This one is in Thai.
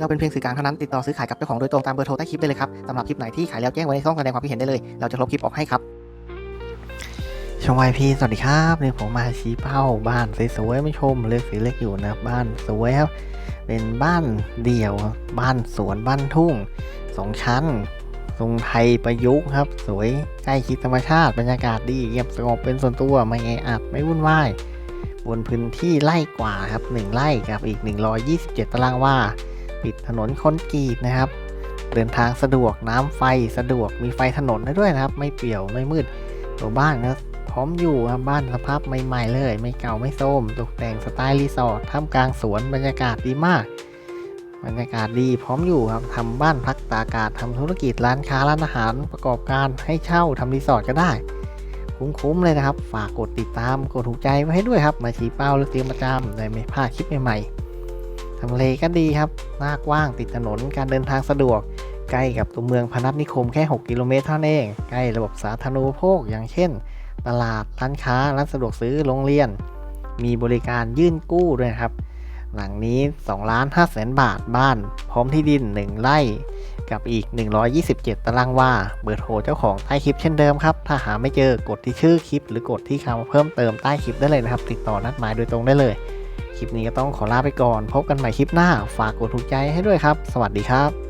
เราเป็นเพียงสื่อกลางเท่านั้นติดต่อซื้อขายกับเจ้าของโดยตรงตามเบอร์โทรใต้คลิปได้เลยครับสำหรับคลิปไหนที่ขายแล้วแจ้งไว้ในช่องแสดงความคิดเห็นได้เลย เราจะลบคลิปออกให้ครับชมวายพีสวัสดีครับนี่ผมมาชี้เป้าบ้านสวยๆไม่ชมเลือกสีเล็กอยู่นะบ้านสวยครับเป็นบ้านเดี่ยวบบ้านสวนบ้านทุ่งสองชั้นทรงไทยประยุกต์ครับ สวยใกล้ชิดธรรมชาติบรรยากาศดีเงียบสงบเป็นส่วนตัวไม่แออัดไม่วุ่นวายบนพื้นที่ไร่กว่าครับ1ไร่กับอีก 127 ตารางวา ปิดถนนคอนกรีตนะครับ เดินทางสะดวกน้ำไฟสะดวกมีไฟถนนได้ด้วยนะครับ ไม่เปี่ยวไม่มืดตัวบ้านนะพร้อมอยู่ครับบ้านสภาพใหม่ๆเลย ไม่เก่าไม่โทรมตกแต่งสไตล์รีสอร์ทท่ามกลางสวนบรรยากาศดีมากบรรยากาศดีพร้อมอยู่ครับทำบ้านพักตากอากาศทำธุรกิจร้านค้าร้านอาหารประกอบการให้เช่าทำรีสอร์ทก็ได้ คุ้มๆเลยนะครับ ฝากกดติดตามกดถูกใจไว้ให้ด้วยครับ มาชี้เป้าหรือเตรียมประจำได้ไม่พลาดคลิปใหม่ๆ ทำเลก็ดีครับหน้ากว้างติดถนนการเดินทางสะดวก ใกล้กับตัวเมืองพนัสนิคมแค่ 6 กิโลเมตรเท่านั้นเอง ใกล้ระบบสาธารณูปโภคอย่างเช่น ตลาด ร้านค้า ร้านสะดวกซื้อ โรงเรียน มีบริการยื่นกู้ด้วยครับ หลังนี้2ล้าน5แสนบาทบ้าน พร้อมที่ดิน 1 ไร่ กับอีก 127 ตารางวา เบอร์โทรเจ้าของใต้คลิปเช่นเดิมครับ ถ้าหาไม่เจอกดที่ชื่อคลิป หรือกดที่คำเพิ่มเติมใต้คลิปได้เลยนะครับ ติดต่อนัดหมายโดยตรงได้เลย คลิปนี้ก็ต้องขอลาไปก่อน พบกันใหม่คลิปหน้า ฝากกดถูกใจให้ด้วยครับ สวัสดีครับ